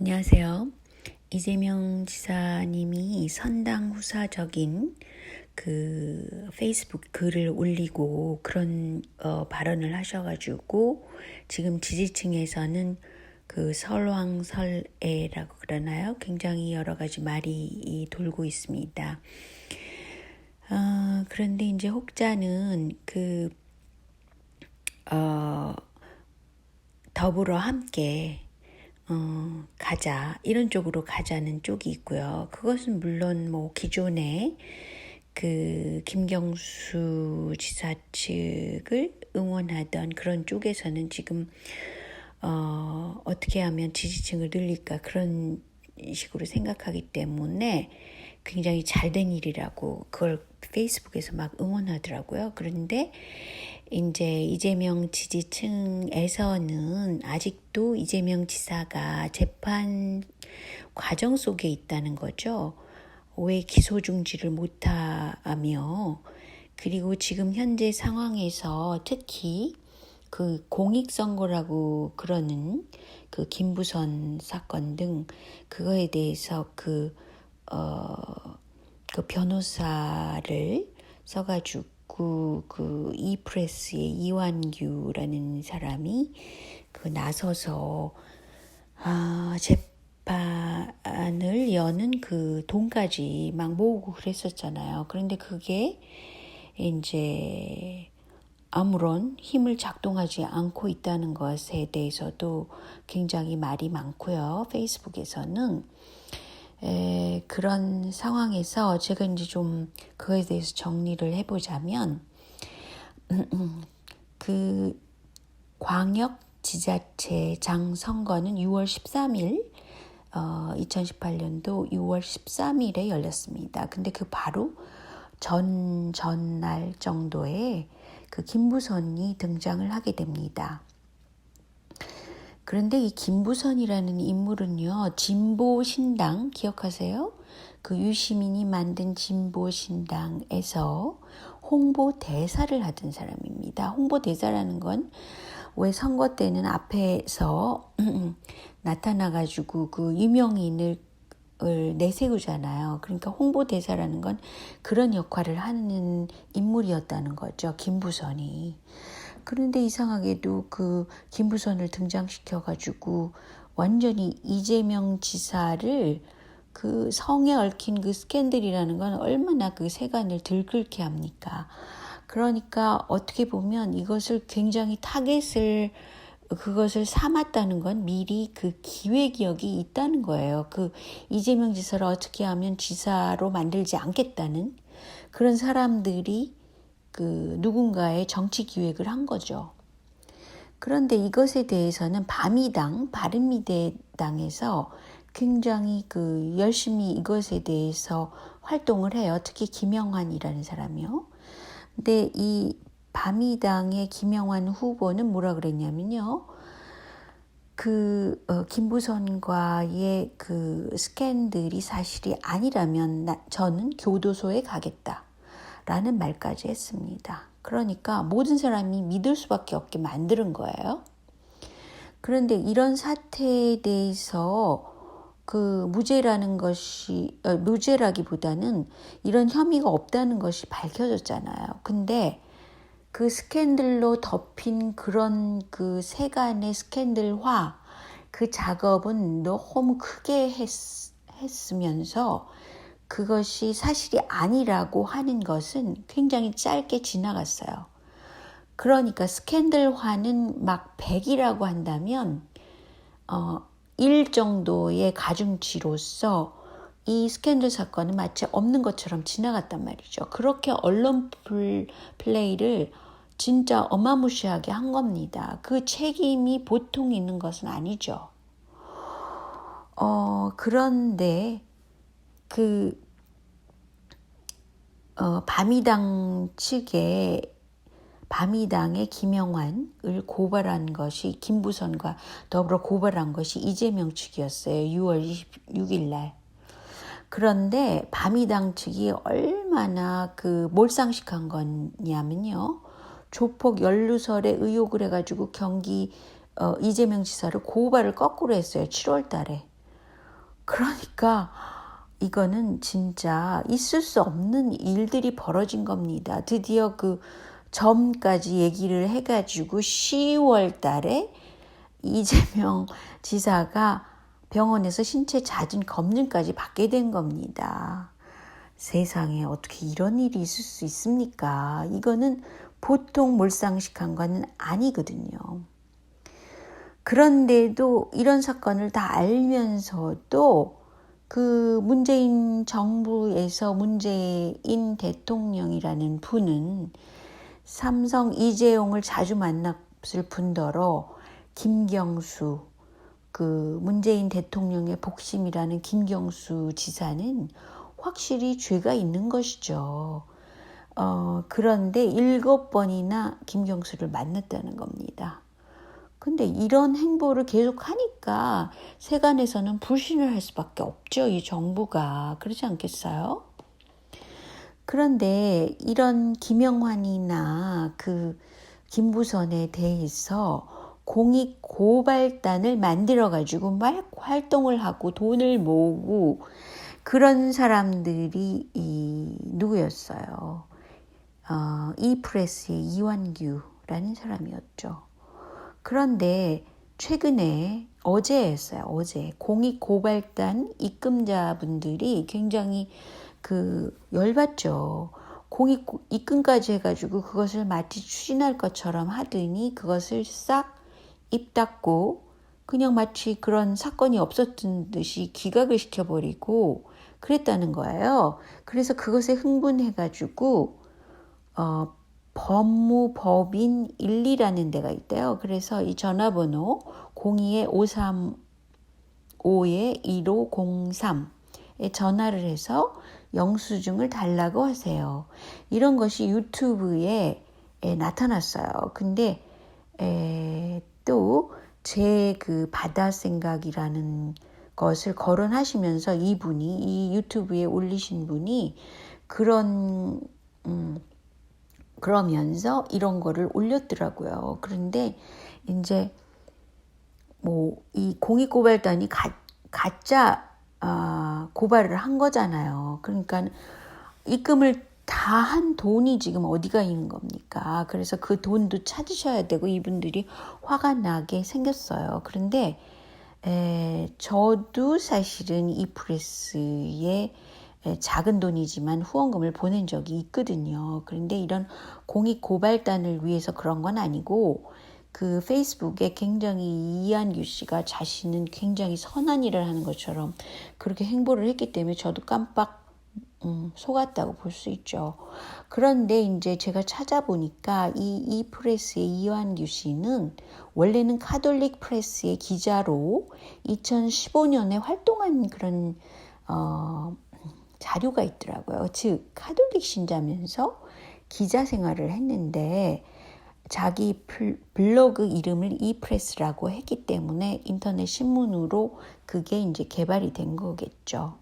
안녕하세요. 이재명 지사님이 선당 후사적인 그 페이스북 글을 올리고 그런 어, 발언을 하셔가지고 지금 지지층에서는 그 설왕설애라고 그러나요? 굉장히 여러 가지 말이 돌고 있습니다. 어, 그런데 이제 혹자는 그 어, 더불어 함께 어, 가자 이런 쪽으로 가자는 쪽이 있고요. 그것은 물론 뭐 기존에 그 김경수 지사 측을 응원하던 그런 쪽에서는 지금 어, 어떻게 하면 지지층을 늘릴까 그런 식으로 생각하기 때문에 굉장히 잘된 일이라고 그걸 페이스북에서 막 응원하더라고요. 그런데 이제 이재명 지지층에서는 아직도 이재명 지사가 재판 과정 속에 있다는 거죠. 왜 기소 중지를 못하며 그리고 지금 현재 상황에서 특히 그 공익선거라고 그러는 그 김부선 사건 등 그거에 대해서 그, 어, 그 변호사를 써가지고 그, 그 이프레스의 이완규라는 사람이 그 나서서 아, 재판을 여는 그 돈까지 막 모으고 그랬었잖아요. 그런데 그게 이제 아무런 힘을 작동하지 않고 있다는 것에 대해서도 굉장히 말이 많고요. 페이스북에서는. 에, 그런 상황에서 제가 이제 좀 그거에 대해서 정리를 해보자면, 그 광역 지자체장 선거는 6월 13일, 어, 2018년도 6월 13일에 열렸습니다. 근데 그 바로 전, 전날 정도에 그 김부선이 등장을 하게 됩니다. 그런데 이 김부선이라는 인물은요, 진보신당, 기억하세요? 그 유시민이 만든 진보신당에서 홍보대사를 하던 사람입니다. 홍보대사라는 건 왜 선거 때는 앞에서 나타나가지고 그 유명인을 내세우잖아요. 그러니까 홍보대사라는 건 그런 역할을 하는 인물이었다는 거죠. 김부선이. 그런데 이상하게도 그 김부선을 등장시켜가지고 완전히 이재명 지사를 그 성에 얽힌 그 스캔들이라는 건 얼마나 그 세간을 들끓게 합니까? 그러니까 어떻게 보면 이것을 굉장히 타겟을 그것을 삼았다는 건 미리 그 기획력이 있다는 거예요. 그 이재명 지사를 어떻게 하면 지사로 만들지 않겠다는 그런 사람들이 그 누군가의 정치 기획을 한 거죠. 그런데 이것에 대해서는 바미당, 바른미래당에서 굉장히 그 열심히 이것에 대해서 활동을 해요. 특히 김영환이라는 사람이요. 근데 이 바미당의 김영환 후보는 뭐라 그랬냐면요. 그 어, 김부선과의 그 스캔들이 사실이 아니라면 나, 저는 교도소에 가겠다. 라는 말까지 했습니다. 그러니까 모든 사람이 믿을 수밖에 없게 만드는 거예요. 그런데 이런 사태에 대해서 그 무죄라는 것이 어, 무죄라기보다는 이런 혐의가 없다는 것이 밝혀졌잖아요. 근데 그 스캔들로 덮인 그런 그 세간의 스캔들화 그 작업은 너무 크게 했, 했으면서 그것이 사실이 아니라고 하는 것은 굉장히 짧게 지나갔어요. 그러니까 스캔들화는 막 100이라고 한다면 어, 1 정도의 가중치로서 이 스캔들 사건은 마치 없는 것처럼 지나갔단 말이죠. 그렇게 언론 플레이를 진짜 어마무시하게 한 겁니다. 그 책임이 보통 있는 것은 아니죠. 어, 그런데 그 어, 바미당 측에 바미당의 김영환을 고발한 것이 김부선과 더불어 고발한 것이 이재명 측이었어요. 6월 26일 날. 그런데 바미당 측이 얼마나 그 몰상식한 거냐면요. 조폭 연루설에 의혹을 해가지고 경기 어, 이재명 지사를 고발을 거꾸로 했어요. 7월 달에. 그러니까 이거는 진짜 있을 수 없는 일들이 벌어진 겁니다. 드디어 그 점까지 얘기를 해가지고 10월 달에 이재명 지사가 병원에서 신체 자진 검진까지 받게 된 겁니다. 세상에 어떻게 이런 일이 있을 수 있습니까? 이거는 보통 몰상식한과는 아니거든요. 그런데도 이런 사건을 다 알면서도 그 문재인 정부에서 문재인 대통령이라는 분은 삼성 이재용을 자주 만났을 뿐더러 김경수 그 문재인 대통령의 복심이라는 김경수 지사는 확실히 죄가 있는 것이죠. 어, 그런데 일곱 번이나 김경수를 만났다는 겁니다. 근데 이런 행보를 계속 하니까 세간에서는 불신을 할 수밖에 없죠. 이 정부가. 그러지 않겠어요? 그런데 이런 김영환이나 그 김부선에 대해서 공익 고발단을 만들어 가지고 막 활동을 하고 돈을 모으고 그런 사람들이 이 누구였어요? 어, 이 프레스의 이완규라는 사람이었죠. 그런데 최근에 어제였어요. 어제 공익 고발단 입금자분들이 굉장히 그 열받죠. 공익 입금까지 해가지고 그것을 마치 추진할 것처럼 하더니 그것을 싹 입 닫고 그냥 마치 그런 사건이 없었던 듯이 기각을 시켜버리고 그랬다는 거예요. 그래서 그것에 흥분해가지고 어, 법무법인 1, 2라는 데가 있대요. 그래서 이 전화번호 02-535-1503에 전화를 해서 영수증을 달라고 하세요. 이런 것이 유튜브에 나타났어요. 근데 또 제 그 바다 생각이라는 것을 거론하시면서 이분이 이 유튜브에 올리신 분이 그런 음, 그러면서 이런 거를 올렸더라고요. 그런데 이제 뭐 이 공익고발단이 가, 가짜 아, 고발을 한 거잖아요. 그러니까 입금을 다 한 돈이 지금 어디가 있는 겁니까? 그래서 그 돈도 찾으셔야 되고 이분들이 화가 나게 생겼어요. 그런데 에, 저도 사실은 이 프레스에 작은 돈이지만 후원금을 보낸 적이 있거든요. 그런데 이런 공익 고발단을 위해서 그런 건 아니고 그 페이스북에 굉장히 이한규 씨가 자신은 굉장히 선한 일을 하는 것처럼 그렇게 행보를 했기 때문에 저도 깜빡 음, 속았다고 볼 수 있죠. 그런데 이제 제가 찾아보니까 이, 이 프레스의 이완규 씨는 원래는 카톨릭 프레스의 기자로 2015년에 활동한 그런 어, 자료가 있더라고요. 즉 카톨릭 신자면서 기자 생활을 했는데 자기 블로그 이름을 이프레스라고 했기 때문에 인터넷 신문으로 그게 이제 개발이 된 거겠죠.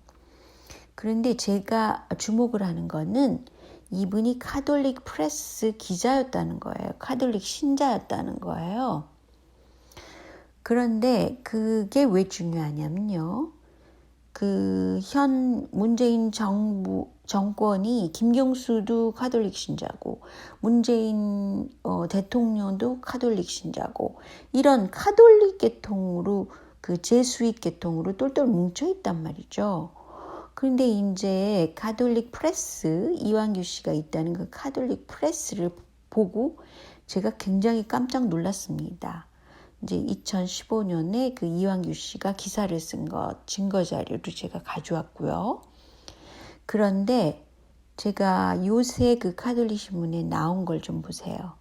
그런데 제가 주목을 하는 거는 이분이 카톨릭 프레스 기자였다는 거예요. 카톨릭 신자였다는 거예요. 그런데 그게 왜 중요하냐면요. 그 현 문재인 정부 정권이 김경수도 카톨릭 신자고 문재인 어, 대통령도 카톨릭 신자고 이런 카톨릭 계통으로 그 제수익 계통으로 똘똘 뭉쳐 있단 말이죠. 그런데 이제 카톨릭 프레스 이완규 씨가 있다는 그 카톨릭 프레스를 보고 제가 굉장히 깜짝 놀랐습니다. 이제 2015년에 그 이완규 씨가 기사를 쓴 것 증거 자료를 제가 가져왔고요. 그런데 제가 요새 그 카톨릭 신문에 나온 걸 좀 보세요.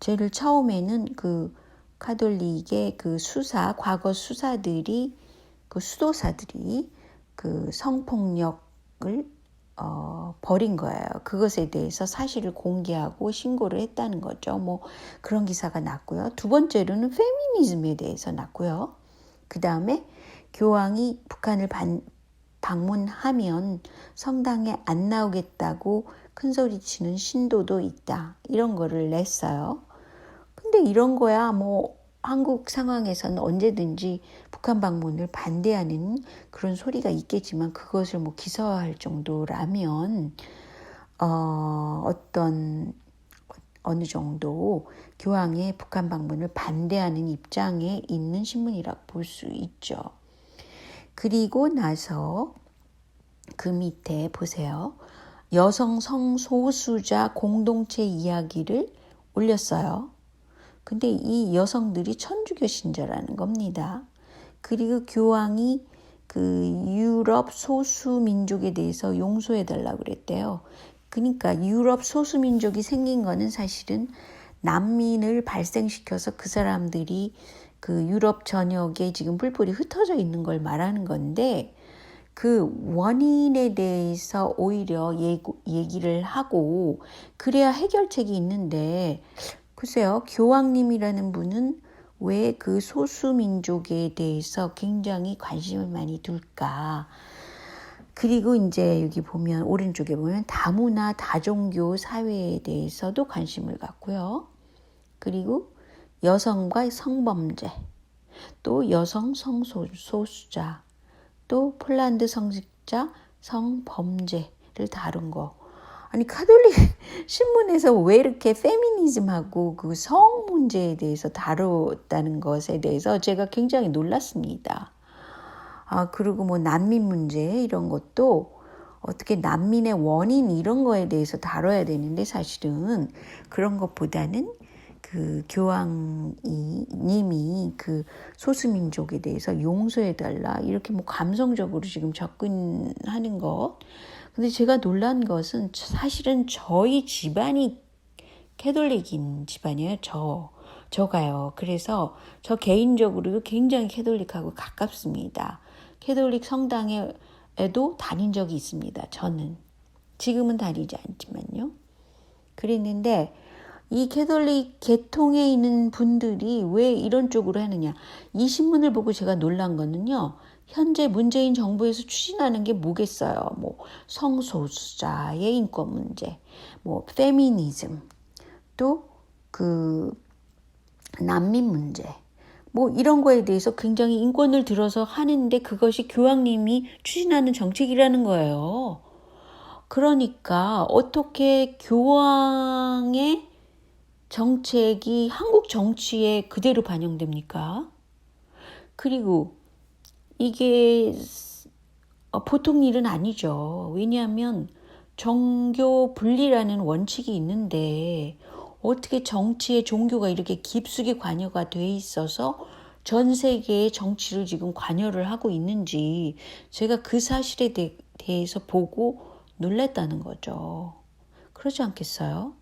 제일 처음에는 그 카톨릭의 그 수사, 과거 수사들이 그 수도사들이 그 성폭력을 어, 버린 거예요. 그것에 대해서 사실을 공개하고 신고를 했다는 거죠. 뭐 그런 기사가 났고요. 두 번째로는 페미니즘에 대해서 났고요. 그 다음에 교황이 북한을 반, 방문하면 성당에 안 나오겠다고 큰 소리 치는 신도도 있다. 이런 거를 냈어요. 근데 이런 거야 뭐 한국 상황에서는 언제든지 북한 방문을 반대하는 그런 소리가 있겠지만 그것을 뭐 기사화할 정도라면 어, 어떤 어느 정도 교황의 북한 방문을 반대하는 입장에 있는 신문이라고 볼 수 있죠. 그리고 나서 그 밑에 보세요. 여성 성소수자 공동체 이야기를 올렸어요. 근데 이 여성들이 천주교 신자라는 겁니다. 그리고 교황이 그 유럽 소수 민족에 대해서 용서해 달라고 그랬대요. 그러니까 유럽 소수 민족이 생긴 거는 사실은 난민을 발생시켜서 그 사람들이 그 유럽 전역에 지금 뿔뿔이 흩어져 있는 걸 말하는 건데 그 원인에 대해서 오히려 얘기를 하고 그래야 해결책이 있는데 글쎄요 교황님이라는 분은 왜 그 소수민족에 대해서 굉장히 관심을 많이 둘까 그리고 이제 여기 보면 오른쪽에 보면 다문화 다종교 사회에 대해서도 관심을 갖고요 그리고 여성과 성범죄 또 여성 성소수자 또 폴란드 성직자 성범죄를 다룬 거. 아니 카톨릭 신문에서 왜 이렇게 페미니즘하고 그 성 문제에 대해서 다뤘다는 것에 대해서 제가 굉장히 놀랐습니다. 아 그리고 뭐 난민 문제 이런 것도 어떻게 난민의 원인 이런 거에 대해서 다뤄야 되는데 사실은 그런 것보다는 그 교황이 님이 그 소수민족에 대해서 용서해 달라 이렇게 뭐 감성적으로 지금 접근하는 것. 근데 제가 놀란 것은 사실은 저희 집안이 캐톨릭인 집안이에요. 저 저가요. 그래서 저 개인적으로 굉장히 캐톨릭하고 가깝습니다. 캐톨릭 성당에도 다닌 적이 있습니다. 저는 지금은 다니지 않지만요. 그랬는데 이 캐톨릭 계통에 있는 분들이 왜 이런 쪽으로 하느냐. 이 신문을 보고 제가 놀란 거는요. 현재 문재인 정부에서 추진하는 게 뭐겠어요. 뭐 성소수자의 인권 문제, 뭐 페미니즘, 또 그 난민 문제, 뭐 이런 거에 대해서 굉장히 인권을 들어서 하는데 그것이 교황님이 추진하는 정책이라는 거예요. 그러니까 어떻게 교황의 정책이 한국 정치에 그대로 반영됩니까? 그리고 이게 어, 보통 일은 아니죠. 왜냐하면 정교 분리라는 원칙이 있는데 어떻게 정치에 종교가 이렇게 깊숙이 관여가 돼 있어서 전 세계의 정치를 지금 관여를 하고 있는지 제가 그 사실에 대, 대해서 보고 놀랬다는 거죠. 그러지 않겠어요?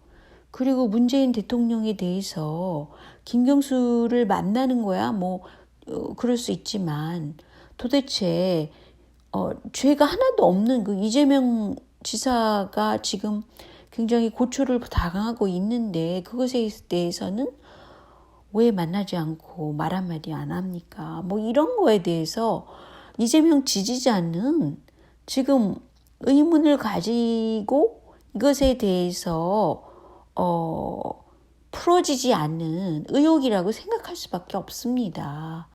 그리고 문재인 대통령에 대해서 김경수를 만나는 거야 뭐 어, 그럴 수 있지만 도대체 어, 죄가 하나도 없는 그 이재명 지사가 지금 굉장히 고초를 당하고 있는데 그것에 대해서는 왜 만나지 않고 말 한마디 안 합니까? 뭐 이런 거에 대해서 이재명 지지자는 지금 의문을 가지고 이것에 대해서 어, 풀어지지 않는 의혹이라고 생각할 수밖에 없습니다.